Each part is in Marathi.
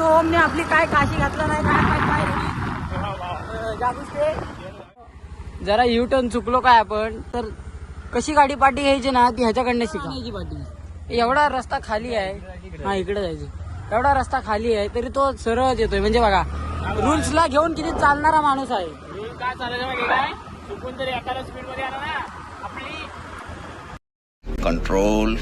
मित्रांनो ओमने आपली काय काशी घातला नाही काय काय काय अं, जागूच ते जरा यू टर्न चुकलो काय आपण? तर कशी गाडी पाठी घ्यायची ना ती ह्याच्याकडनं शिका. पाठी एवढा रस्ता खाली आहे. हा इकडे जायचं. एवढा रस्ता खाली आहे तरी तो सरळ येतोय. म्हणजे बघा रुल्स ला घेऊन किती चालणारा माणूस आहे. काय चालायचं मागे काय? चुकून तरी एखादा स्पीडमध्ये आला ना आपली control.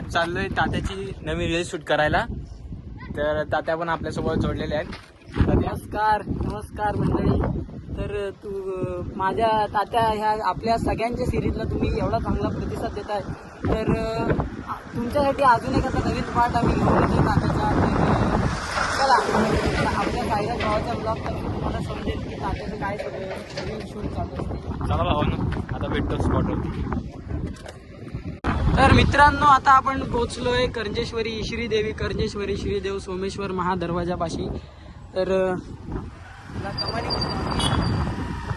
आज चाललोय तात्याची नवीन रील शूट करायला. तर तात्या पण आपल्यासोबत जोडलेले आहेत. नमस्कार नमस्कार मंडळी. तर तू माझ्या तात्या ह्या आपल्या सगळ्यांच्या सिरीजला तुम्ही एवढा चांगला प्रतिसाद देत आहे तर तुमच्यासाठी अजून एक आता नवीन पार्ट आम्ही घेऊन येतो तात्याचा. चला आपल्या सायरा गावाचा ब्लॉग तर तुम्हाला समजेल की तात्याचं काय सगळं नवीन शूट चालू असते. चला भाऊ आता भेटतो स्पॉटवरती तर मित्रांनो आता आपण पोहोचलोय करंजेश्वरी श्री देवी करंजेश्वरी श्रीदेव सोमेश्वर महादरवाजापाशी. तर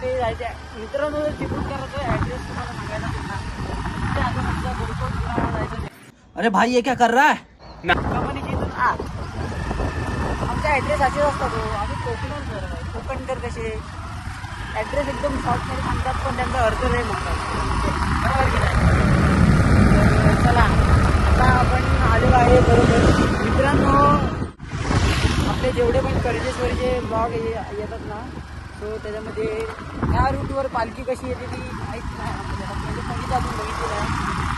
ते जायचं मित्रांनो तिकडून करायचं ॲड्रेस तुम्हाला सांगायला. अरे भाई ये क्या कर रहा है? कमानीच्या इथून आत आमचा ॲड्रेस असेच असतात आम्ही कोकणच कोकणकर कसे? ॲड्रेस एकदम शॉर्टमध्ये सांगतात पण त्यांचा अर्थ नाही म्हणतात. बरोबर की नाही तर चला आता आपण आलेलो आहे बरोबर. मित्रांनो आपले जेवढे पण कर्जेश्वरीचे ब्लॉग येतात ना सो त्याच्यामध्ये ह्या रूटवर पालखी कशी येते ती माहीत नाही. म्हणजे कोणीच अजून बघितलेलं आहे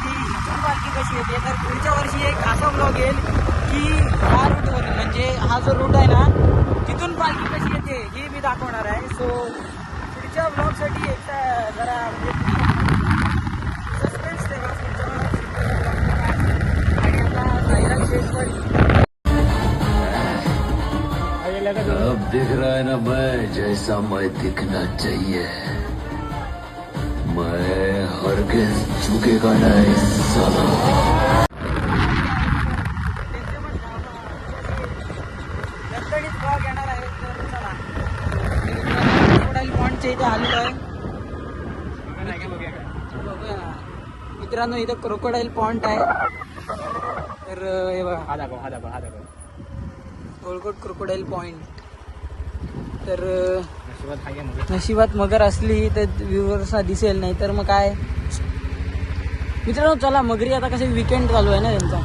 की इथून पालखी कशी येते. तर पुढच्या वर्षी एक असा ब्लॉग येईल की ह्या रूटवर म्हणजे हा जो रूट आहे ना तिथून पालखी कशी येते हे मी दाखवणार आहे. सो पुढच्या ब्लॉगसाठी एक जरा म्हणजे दिख रहा है ना मैं जैसा मैं दिखना चाहिए। मैं हरगिज झुकेगा नहीं साला. मित्रांनो इथं क्रोकोडाईल पॉइंट आहे. तर हे दाखव हा दाखव हा दाखव. गोलकोट क्रोकोडाईल पॉइंट तर नशिबात मगर? असली तर व्ह्यूवरसा दिसेल नाही तर मग काय? मित्रांनो चला मगरी आता कसे विकेंड चालू आहे ना त्यांचा?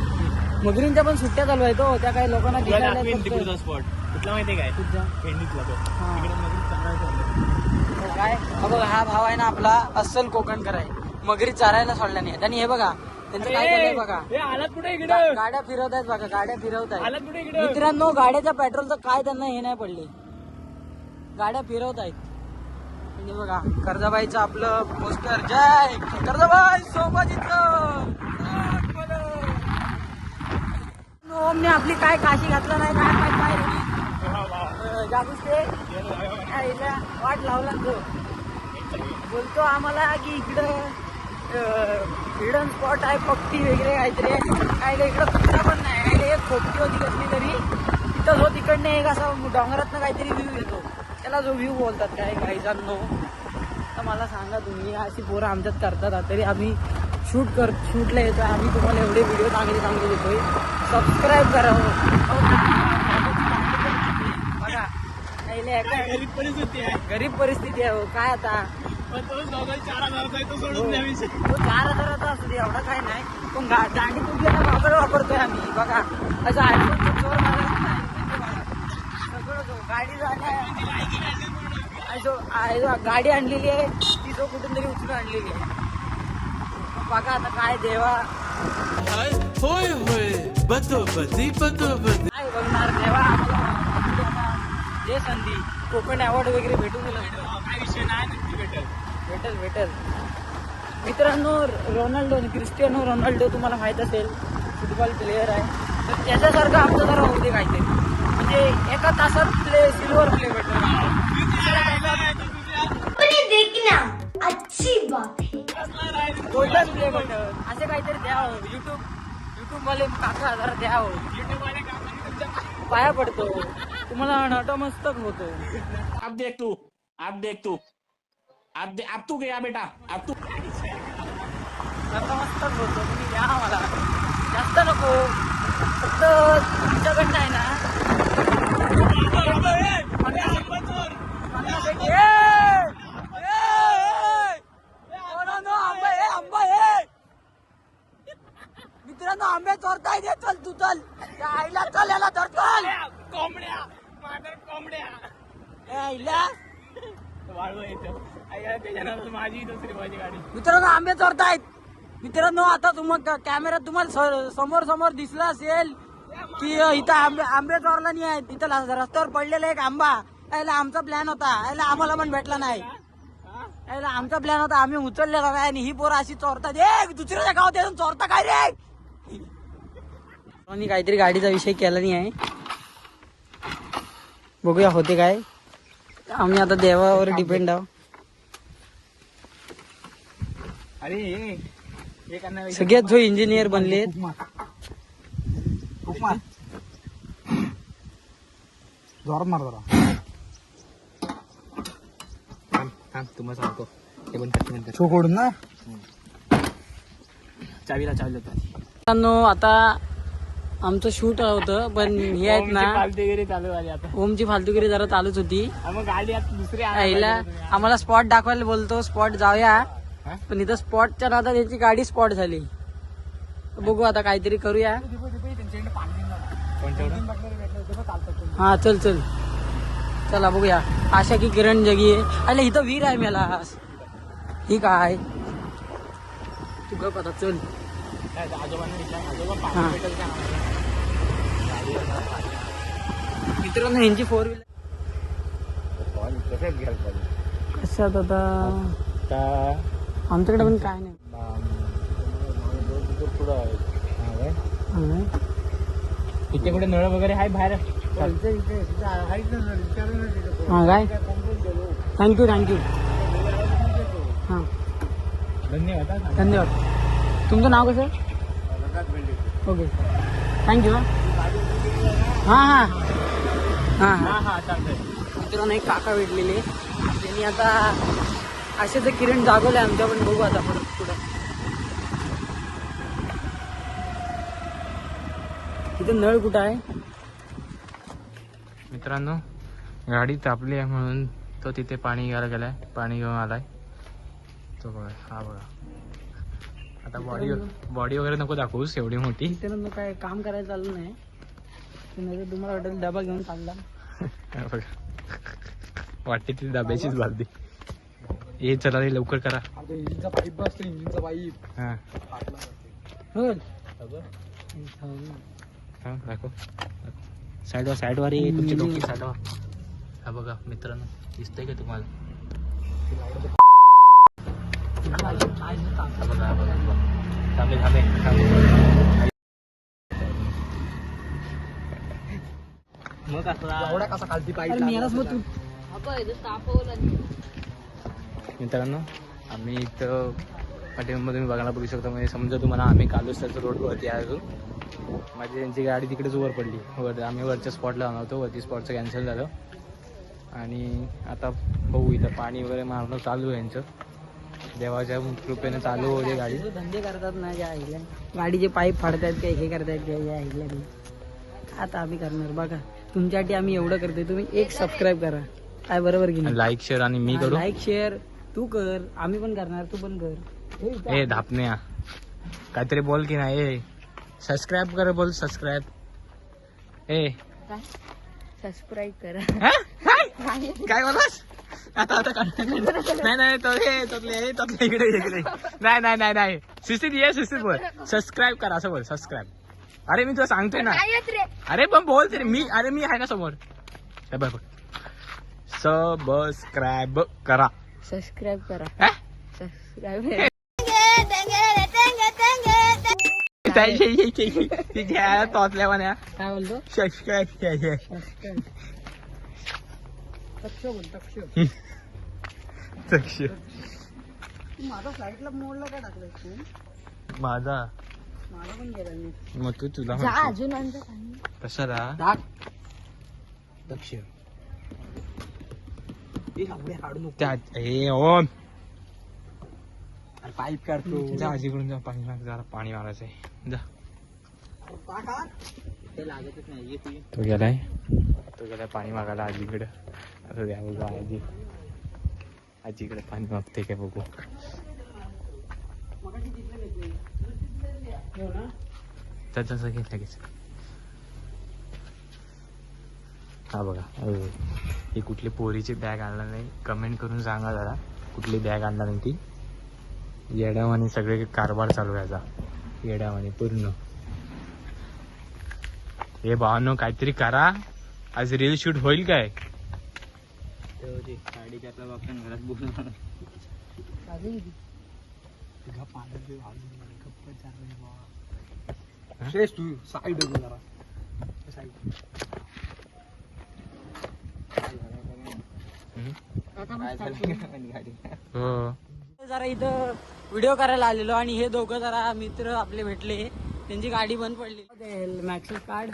मगरींच्या पण सुट्ट्या चालू आहेत हो त्या काही लोकांना काय? तो. हा. बघा हा भाव आहे ना आपला अस्सल कोकण कराय. मगरी चारायला सोडला नाही. आणि हे बघा त्यांचं काय केलंय बघा. कुठे गाड्या फिरवत आहेत बघा गाड्या फिरवत आहेत मित्रांनो गाड्याच्या पेट्रोलचं काय त्यांना हे नाही पडले. गाड्या फिरवत आहेत आणि बघा कर्जाबाईचं आपलं पोस्टर जय! कर्जाबाई सोबाजीच ओमने आपली काय काशी घातला नाही? काय काय काय? अं, ते. वाट लावला तो. बोलतो आम्हाला की इकडं हिडन स्पॉट आहे पक्षी वगैरे काहीतरी काय इकडं कुत्रा पण नाही. रे, एक खोपटी होती कसली तरी. तिथं जो हो, तिकडनं एक असा डोंगरातनं काहीतरी व्ह्यू येतो. त्याला जो व्ह्यू बोलतात काय जाणलो तर मला सांगा तुम्ही अशी पोरं आमच्यात करतात तरी आम्ही शूट कर शूटला येतो आम्ही तुम्हाला एवढे व्हिडिओ चांगले चांगले देतोय. सबस्क्राईब करा. हो. बघा गरीब परिस्थिती आहे. गरीब परिस्थिती आहे हो. काय आता? चार हजाराचा हो. चार हजाराचा असू दे एवढा काय नाही. पण गा दांडी कुठल्याला वापर वापरतोय आम्ही. बघा असं आयफोनचं चोर मारत नाही सगळं तो गाडी आणि जो जो गाडी आणलेली आहे. ती तो कुठून तरी उचलून आणलेली आहे. बघा आता काय देवा. होय होय बदोबदी बदोबदी काय बघणार देवा? जे संधी. कोकण अवॉर्ड वगैरे भेटून गेलं. काय विषय नाही भेटेल भेटेल. भेटेल मित्रांनो रोनाल्डो क्रिस्टियानो रोनाल्डो तुम्हाला माहीत असेल. फुटबॉल प्लेयर आहे. तर त्याच्यासारखं आमचं जरा दे काहीतरी. म्हणजे एका तासात प्ले सिल्वर प्ले बटन अपनी देखना अच्छी बात है. गोल्डन प्ले बटन असे काहीतरी द्यावं युट्यूब युट्यूब वाले काका जरा द्यावं युट्यूब वाले काका पाया पडतो. तुम्हाला नटमस्तक होतो. अब देख तू अब देख तू. अब दे, अब तू गया बेटा अब तू. नतमस्तक होतो. तुम्ही या मला जास्त नको. फक्त तुमच्याकडनं आहे ना पन्नास एक- ए! ए! ए! पोरांनो, आंबा आहे, आंबा आहे. मित्रांनो आंबे चोरताय दे चल तू चल त्या आईला चल याला धर चल कोंबड्या माझ्या कोंबड्या ए, आईला वाळव येतं आई, त्याच्यानंतर माझी दुसरी माझी गाडी मित्रांनो आंबे चोरतायत. मित्रांनो आता तुम्हाला कॅमेऱ्यात तुम्हाला समोर समोर दिसला असेल की इथं आंबे आंबे चोरला नाही आहेत. इथं रस्त्यावर पडलेला एक आंबा. यायला आमचा प्लॅन होता. यायला आम्हाला पण भेटला नाही. यायला आमचा प्लॅन होता. आम्ही उचललेला नाही आणि ही पोरं अशी चोरतात. ए दुसऱ्याच्या गावात येऊन चोरता काय रे? काहीतरी गाडीचा विषय केला नाही आहे. बघूया होते काय. आम्ही आता देवावर डिपेंड आहोत. अरे करणार सगळ्यात जो इंजिनियर बनले जोरात मार जरा. थांब थांब तुम्हाला सांगतो. हे कर. ना. चावीला मित्रांनो आता आमचं शूट होतं पण हे आहेत ना फालतूगिरी चालू झाली आता. ओमची फालतूगिरी जरा चालूच होती. मग गाडी आता दुसरी आणायला. आम्हाला स्पॉट दाखवायला बोलतो स्पॉट जाऊया? पण इथं स्पॉटच्या नादात याची गाडी स्पॉट झाली. बघू आता काहीतरी करूया. हा चल चल. चला बघूया. आशा की किरण जगी आहे. अरे इथं वीर आहे मला. ही काय? तू गप आता चल. मित्रांनो यांची फोर व्हीलर कशात आता आमच्याकडे पण काय नाही. तिथे कुठे नळ वगैरे आहे बाहेर? हा काय? थँक्यू थँक्यू हां. धन्यवाद. धन्यवाद. तुमचं नाव कसं? ओके थँक्यू हां हां. हां हा. हां हा चालतंय. मित्रांनो एक काका भेटलेले. त्यांनी आता असे तर किरण जागवले आमच्या पण बघू आता पुढं पुढं. इथं नळ कुठं आहे? मित्रांनो गाडी तापली आहे म्हणून तो तिथे पाणी घ्यायला गेलाय. पाणी घेऊन आलाय. तो बघा हा बघा. आता बॉडी बॉडी वगैरे नको दाखवूस एवढी मोठी. मित्रांनो काय काम करायला चालू नाही. तुम्हाला वाटेल डबा घेऊन चालला. बघा. वाटते ती डब्याचीच बालदी. ये चला रे लवकर करा. इंजिनचा पाईप बसतो इंजिनचा पाईप हा. हो हा दाखव. साईडवर साईडवर ये तुमची डोकी साईडवर हा बघा मित्रांनो दिसतंय का तुम्हाला? हा बघा हा बघा थांबे थांबे थांबे. मग एवढा कसा खालती पाईप अरे मेलाच मग तू. मित्रांनो आम्ही इथं पाठीमध्ये तुम्ही बघायला बघू शकता. म्हणजे समजा तुम्हाला आम्ही कालुसरच्या रोडवरती आहे अजून. माझी त्यांची गाडी तिकडेच वर पडली. वर आम्ही वरच्या स्पॉटला जाणार होतो. वरती स्पॉटचं कॅन्सल झालं. आणि आता बघू इथं पाणी वगैरे मारणं चालू आहे यांचं. देवाच्या कृपेने चालू होते गाडी. धंदे करतात ना ज्या आईला. गाडीचे पाईप फाडतायत काय हे करतायत काय या आईला आता आम्ही करणार. बघा तुमच्यासाठी आम्ही एवढं करतोय. तुम्ही एक सबस्क्राईब करा. काय बरोबर की नाही? लाईक शेअर आणि मी करू. लाईक शेअर तू कर आम्ही पण करणार तू पण कर. ए धापण्या. काहीतरी बोल की नाही ए. सबस्क्राईब कर बोल सबस्क्राईब ए. सबस्क्राईब करा. हा? काय काय बोलास आता नाही नाही तो हे तोतले हे तोतले इकडे इकडे. नाही नाही नाही नाही. शिस्तीत ये शिस्तीत बोल. सबस्क्राईब करा असं बोल सबस्क्राईब अरे मी तुला सांगतोय ना. अरे पण बोल तरी. मी अरे मी आहे ना समोर. हे बघ. सबस्क्राईब करा. सबस्क्राईब करा. हा? सबस्क्राईब काय बोलतो. तक्ष. माझा फ्लाईटला मोडला काय टाकलं तू? माझा? माझा पण गेला नाही. मग तू तुला. अजून. कशाला? दक्ष त्या हे ओम पाईप काढतो. जा आजीकडून जा पाणी माग जरा पाणी मारायचंय जा. ते लागतच नाही तू गेलाय. तो गेलाय पाणी मागायला आजीकडे. आता द्या बघू आजी. आजीकडे पाणी मागते काय बघू. त्याचं घे लगेच हा बघा. ही कुठली पोरीची बॅग आणला नाही. कमेंट करून सांगा जरा. कुठली बॅग आणला नाही ती? येड्यावानी सगळे कारभार चालू आहे याचा येड्यावानी पूर्ण. हे भावानो काहीतरी करा. आज रील शूट होईल काय? बापन घरात तू जरा. साईड हो जरा इथं व्हिडिओ करायला आलेलो आणि हे दोघं जरा मित्र आपले भेटले. त्यांची गाडी बंद पडली. मॅक्सिस कार्ड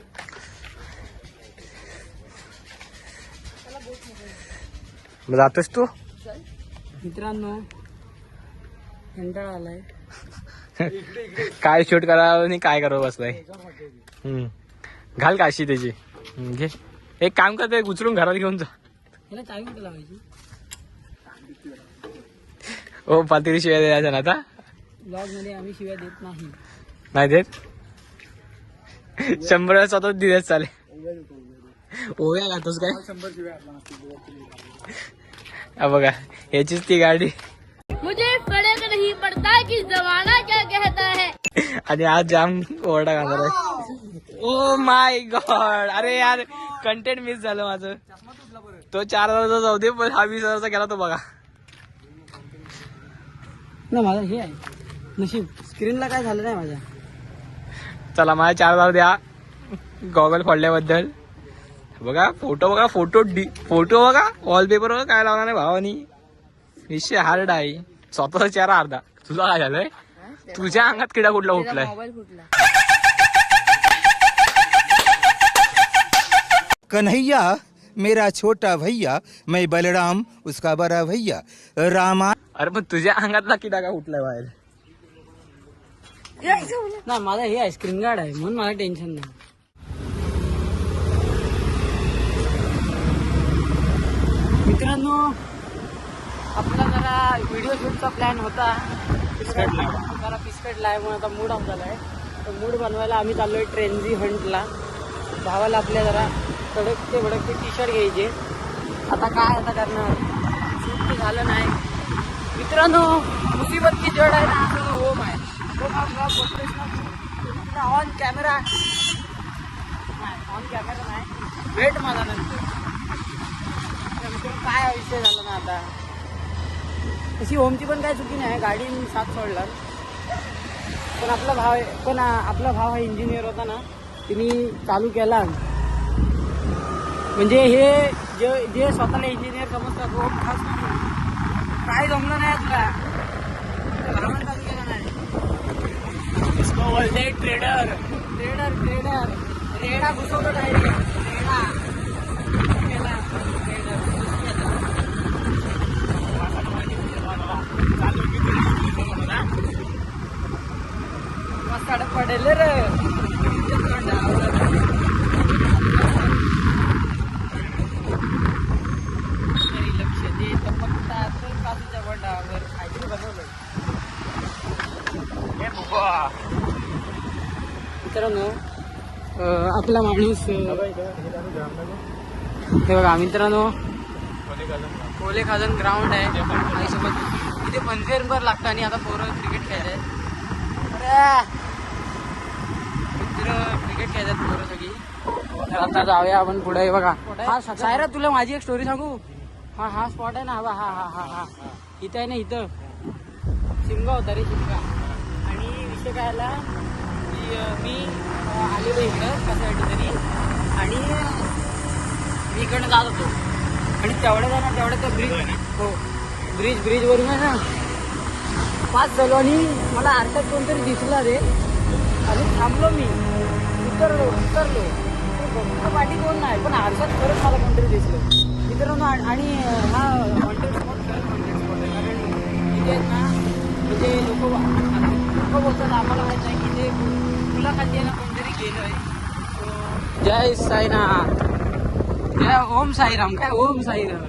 जातोस तू? मित्रांनो कंटाळा आलाय. काय शूट करा आणि काय करा बसलाय? हम्म. घाल काशी त्याची. हम्म, घे. एक काम कर ते उचलून घरात घेऊन जा. ह्याला चावी कुठे लावायची? ओ पातळी शिवाय द्यायच्या ना आता? ब्लॉगमध्ये आम्ही शिव्या देत नाही. नाही देत? शंभर वेळा स्वतः दिलेच चालेल ओव्या घातोस काय? हा बघा याचीच ती गाडी. मुझे फर्क नहीं पड़ता कि जमाना क्या कहता है। आणि आज जाम ओरडा घालणार आहे. ओ माय गॉड अरे यार कंटेंट मिस झालं माझं. तो चार हजारचा जाऊ दे पण हा वीस हजारचा गेला तो बघा. ना माझं हे आहे. नशीब. स्क्रीनला काय झालं नाही माझ्या? चला मला चार हजार द्या. गॉगल फोडल्याबद्दल. बघा फोटो बघा फोटो डी फोटो बघा. वॉलपेपर बघा काय लावणार नाही भावानी? विषय हार्ड आहे. स्वतःचा चेहरा अर्धा. तुझा काय झालंय? तुझ्या अंगात किडा कुठला उठलाय मोबाईल फुटला. कन्हैया मेरा छोटा भैया मैं बलराम उसका बड़ा भैया। रामा अरे पण तुझ्या अंगातला किडा का उठलाय बाहेर. नाही माझा हे आहे स्क्रीन गार्ड आहे म्हणून मला टेन्शन नाही. मित्रांनो आपला जरा व्हिडिओ शूटचा प्लॅन होता. जरा पिस्कटला आहे म्हणून आता मूड ऑफ झालाय. तर मूड बनवायला आम्ही चाललोय ट्रेनझी हंटला भावाला आपल्या जरा कडकते भडकते टी शर्ट घ्यायचे. आता काय आता करणार शूट झालं नाही. मित्रांनो मुसीबत की जड आहे ना असं ओम आहे. ऑन कॅमेरा ऑन कॅमेरा नाही. भेट मला नंतर. काय विषय झाला ना आता? तशी ओमची पण काय चुकी नाही. गाडी साथ सोडला. पण आपला भाव आहे पण आपला भाव हा इंजिनियर होता ना तिने चालू केला. म्हणजे हे जे जे स्वतःला इंजिनियर समजतात ओम खास काय जमलं नाही तुला? नाही. ट्रेडर ट्रेडर ट्रेडर रेडा घुसवतो डायरेक्ट रेडा. trader. मस्त पडेल रे तरी लक्ष दे तर फक्त आता काजूच्या बोटावर काहीतरी बनवलंय मित्रांनो आपला माणूस हे बघा मित्रांनो कोले खाजन ग्राउंड आहे. माझ्यासोबत इथे पंचेरभर लागतं आणि आता पोरं क्रिकेट खेळत आहेत. मित्र क्रिकेट खेळतात पोरं सगळी. तर आता जाऊया आपण पुढे हे बघा. हा सायरा तुला माझी एक स्टोरी सांगू? हा हा स्पॉट आहे ना हा हा हा हा हा. इथं आहे ना इथं. शिमगा होता रे शिमगा. आणि विषय काय आला की मी आलेलो इकडं कशासाठी तरी आणि मी इकडनं जात होतो. आणि तेवढ्या जाणार तेवढ्या त्या ब्रिज हो. ब्रिज ब्रिजवरून आहे ना पाच झालो आणि मला आरशात कोणतरी दिसला रे. आणि थांबलो मी. उतरलो उतरलो. पाठी कोण नाही पण आरशात खरंच मला कोणतरी दिसलं. मित्रांनो आणि हा हॉन्टेड स्पॉट खरंच हॉन्टेड स्पॉट आहे. कारण इथे आहेत ना म्हणजे लोक आम्हाला माहीत नाही की ते मुलाखती ना कोणतरी गेलं आहे. जय साईनाथ. जय ओम साईराम. काय ओम साईराम?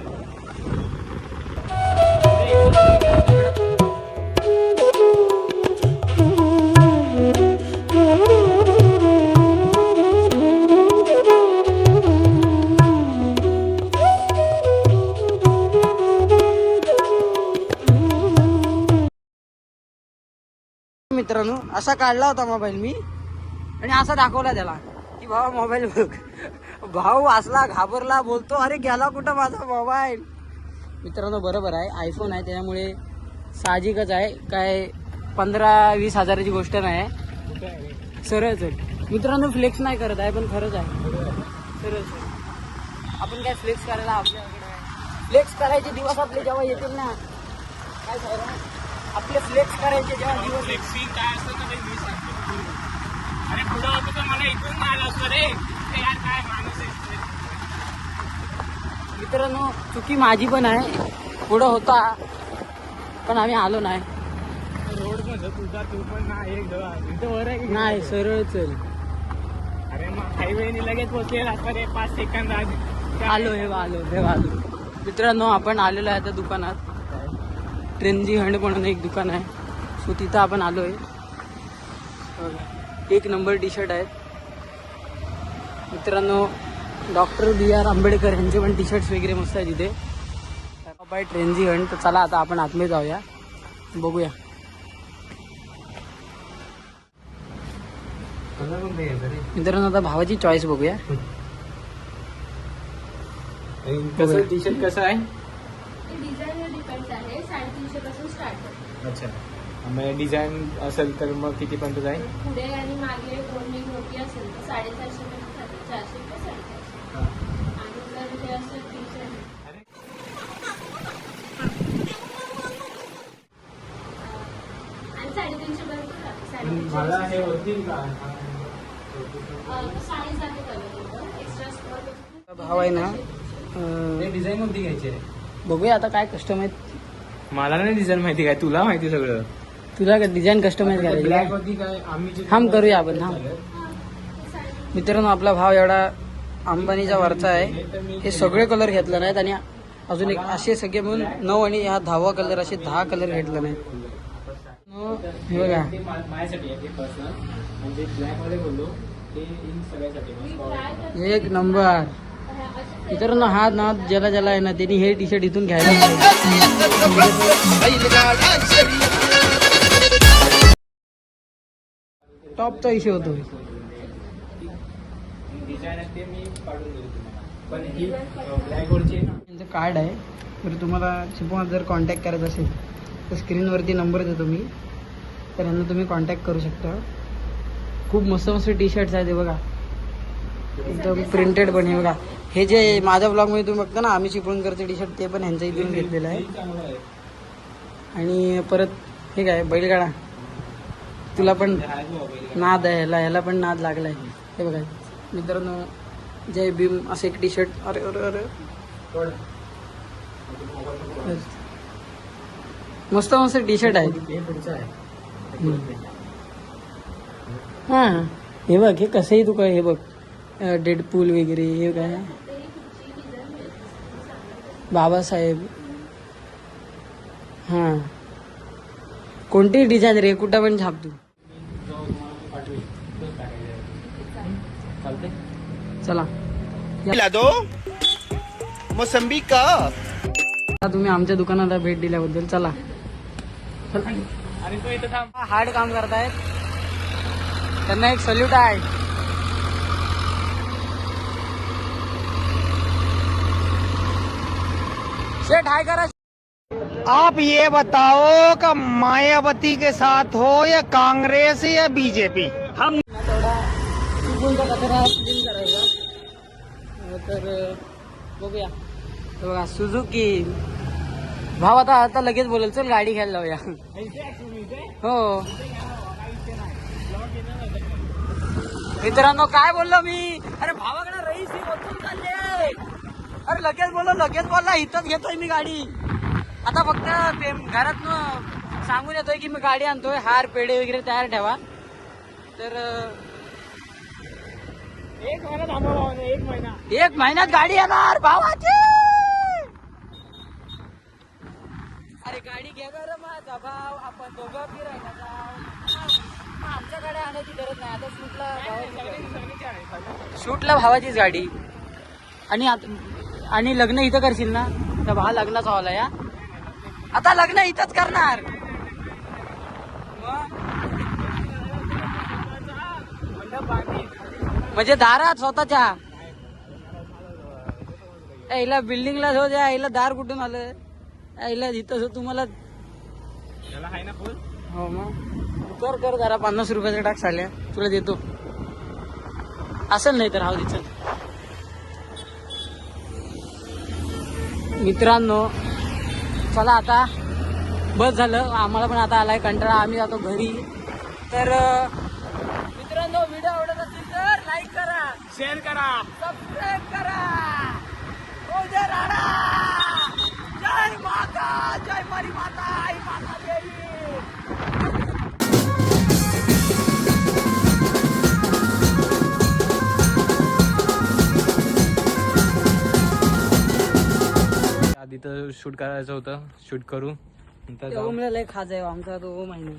मित्रांनो असा काढला होता मोबाईल मी. आणि असा दाखवला त्याला. की भावा मोबाईल बघ. भाऊ वाचला घाबरला बोलतो अरे गेला कुठं माझा मोबाईल मित्रांनो बरोबर आहे. आयफोन आहे त्याच्यामुळे साहजिकच आहे. काय पंधरा वीस हजाराची गोष्ट नाही. आहे. सरळच मित्रांनो फ्लेक्स नाही करत आहे पण खरंच आहे. सरळच सर आपण काय फ्लेक्स करायला आपल्याकडे फ्लेक्स करायचे दिवस आपले जेव्हा येतील ना. काय सर आपले फ्लेक्स करायचे जेव्हा दिवस येतील काय असतं ना मी सांगतो अरे पुढं होतं तर मला इथून आलं असतं रे. ते यार काय माणूस आहे मित्रांनो चुकी माझी पण आहे. पुढं होता पण आम्ही आलो नाही. रोडमध्ये तुझा तू पण ना एक जवळ इथं वर आहे नाही? सरळ चल. अरे मग हायवेने लगेच पोचलेला असतं रे पाच सेकंद आधी आलो हे आलो हे आलो. मित्रांनो आपण आलेलो आहे त्या दुकानात. ट्रेनजी हंड म्हणून एक दुकान आहे. सो तिथं आपण आलो आहे एक नंबर टी शर्ट आहेत. मित्रांनो डॉक्टर बी आर आंबेडकर यांचे पण टी शर्ट्स वगैरे मस्त आहे तिथे बाय ट्रेनजी हंड. तर चला आता आपण आतमध्ये जाऊया. बघूया. मित्रांनो आता भावाची चॉईस बघूया. कसं टी शर्ट कसं आहे? आहे स्टार्ट आहे. अच्छा. मग डिझाईन असेल तर मग कितीपर्यंत जाईल? पुढे आणि मागे कोणी मोठी असेल तर साडेचारशे चारशे ते साडेचारशे. आणि जर हे असेल टी शर्ट आणि साडेतीनशे पर्यंत जाते. साडेतीनशे मला हे होतील का? साईज आहे कलर एक्स्ट्रा स्मॉल भाव आहे ना हे डिझाईन कोणती घ्यायची बघूया आता काय कस्टमाइज मला नाही डिझाईन माहिती काय तुला माहिती सगळं. तुला डिझाईन कस्टमाइज करायची ब्लॅक का? होती काय आम्ही जे- थांब करूया आपण थांब. मित्रांनो आपला भाव एवढा अंबानीचा वरचा आहे. हे सगळे कलर घेतले नाहीत आणि अजून एक असे सगळे मिळून नऊ आणि हा दहावा कलर असे दहा कलर घेतले नाहीत हे बघा. ते मा- माझ्यासाठी आहे ते पर्सनल म्हणजे ब्लॅकमध्ये बोललो ते इन सगळ्यासाठी एक नंबर. मित्रांनो हा ना ज्याला ज्याला आहे ना त्यांनी हे टी शर्ट इथून घ्यायला पाहिजे. टॉपचा इश्यू होतो. त्यांचं कार्ड आहे. तर तुम्हाला चिपवात जर कॉन्टॅक्ट करायचं असेल तर स्क्रीनवरती नंबर देतो मी. तर यांना तुम्ही कॉन्टॅक्ट करू शकता. खूप मस्त मस्त टी शर्ट्स आहेत बघा. एकदम प्रिंटेड पण आहे बघा. हे जे माझ्या ब्लॉगमध्ये तुम्ही बघता ना आम्ही चिपळूणकरचे टी शर्ट ते पण ह्यांच्या इथून घेतलेलं आहे. आणि परत हे काय बैलगाडा. तुला पण नाद आहे ह्याला ह्याला पण नाद लागलाय. हे बघा. मित्रांनो जय भीम असं एक टी शर्ट अरे अरे. अरे मस्त मस्त टी शर्ट आहे. हां आहे हा. हे बघ हे कसंही तू काय हे बघ. डेडपूल वगैरे हे काय? बाबासाहेब. हा. कोणतीही डिझाईन रे कुठं पण छाप तू चालते चला. ला दो. मौसम्बी का? तुम्ही आमच्या दुकानाला भेट दिल्याबद्दल चला. आणि तू इथं थांब. हार्ड काम करतायत. त्यांना एक सल्यूट आहे. शेठ हाय करा आप ये बताओ कि मायावती के साथ हो या कांग्रेस या बीजेपी? हम तर हे सुझुकी भाव आता आता लगेच बोलेल चल गाडी घ्यायला लावूया हो. मित्रांनो काय बोललो मी? अरे भावाकडे रईस चालले अरे लगेच बोललो लगेच बोलला इथंच घेतोय मी गाडी. आता फक्त पेम- घरातनं सांगून येतोय की मी गाडी आणतोय हार पेढे वगैरे तयार ठेवा. तर एक महिना थांबवा एक महिना. एक महिन्यात गाडी येणार भावाची! अरे गाडी घे बरं माझा भाव आपण दोघं फिरायला जाऊ. मग आमच्या आणायची गरज नाही आता शूटला भावाची शूटला भावाचीच गाडी. आणि आता आणि लग्न इथं करशील ना? तर भावा लग्नाचा हॉल या आता लग्न इथंच करणार. म्हणजे दारात स्वतःच्या. यायला बिल्डिंगला जाऊ द्या यायला दार कुठून आलं? यायला इथं तुम्हाला हो मग. कर कर जरा पन्नास रुपयाचा टाक साल्या. तुला देतो. असेल नाही तर राहू दे मित्रांनो चला आता बस झालं. आम्हाला पण आता आलाय कंटाळा. आम्ही जातो घरी. तर मित्रांनो व्हिडिओ आवडत असेल तर लाईक करा. शेअर करा. सबस्क्राईब करा. जय माता जय मारी माता. तर शूट करायचं होतं. शूट करू. नंतर जाऊ. ओमला लय खाज आहे आमचा तो ओम आहे ना